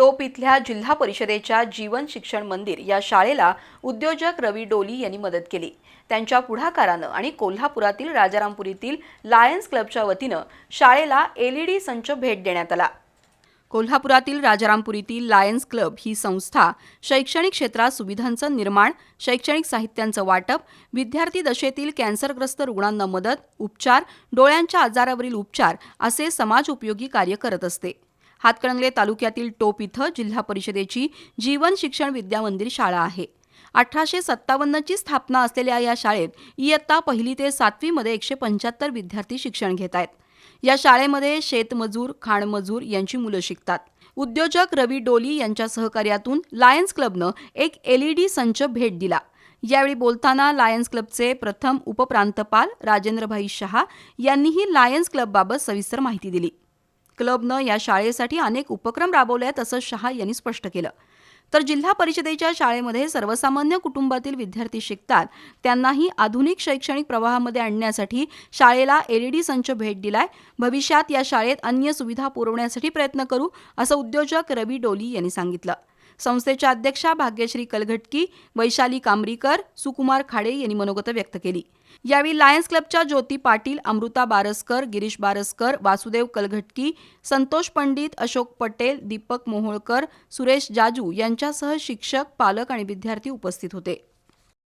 टोप इथल्या जिल्हा परिषदेच्या जीवन शिक्षण मंदिर या शाळेला उद्योजक रवी डोली यांनी मदत केली. त्यांच्या पुढाकारानं आणि कोल्हापुरातील राजारामपुरीतील लायन्स क्लबच्या वतीनं शाळेला एलईडी संच भेट देण्यात आला. कोल्हापुरातील राजारामपुरीतील लायन्स क्लब ही संस्था शैक्षणिक क्षेत्रात सुविधांचं निर्माण शैक्षणिक साहित्यांचं वाटप विद्यार्थी दशेतील कॅन्सरग्रस्त रुग्णांना मदत उपचार डोळ्यांच्या आजारावरील उपचार असे समाज उपयोगी कार्य करत असते. हातकणंगले तालुक्यातील टोप इथं जिल्हा परिषदेची जीवन शिक्षण विद्यामंदिर शाळा आहे. अठराशे सत्तावन्नची स्थापना असलेल्या या शाळेत इयत्ता पहिली ते सातवीमध्ये एकशे पंच्याहत्तर विद्यार्थी शिक्षण घेत आहेत. या शाळेमध्ये शेतमजूर खाणमजूर यांची मुलं शिकतात. उद्योजक रवी डोली यांच्या सहकार्यातून लायन्स क्लबनं एक एलईडी संच भेट दिला. यावेळी बोलताना लायन्स क्लबचे प्रथम उपप्रांतपाल राजेंद्रभाई शहा यांनीही लायन्स क्लबबाबत सविस्तर माहिती दिली. क्लबनं या शाळेसाठी अनेक उपक्रम राबवले आहेत असं शहा यांनी स्पष्ट केलं. तर जिल्हा परिषदेच्या शाळेमध्ये सर्वसामान्य कुटुंबातील विद्यार्थी शिकतात. त्यांनाही आधुनिक शैक्षणिक प्रवाहामध्ये आणण्यासाठी शाळेला एलईडी संच भेट दिलाय. भविष्यात या शाळेत अन्य सुविधा पुरवण्यासाठी प्रयत्न करू असं उद्योजक रवी डोली यांनी सांगितलं. संस्थेच्या अध्यक्षा भाग्यश्री कलघटकी वैशाली कांबरीकर सुकुमार खाडे यांनी मनोगत व्यक्त केली. यावेळी लायन्स क्लबच्या ज्योती पाटील अमृता बारसकर गिरीश बारसकर वासुदेव कलघटकी संतोष पंडित अशोक पटेल दीपक मोहोळकर सुरेश जाजू यांच्यासह शिक्षक पालक आणि विद्यार्थी उपस्थित होते.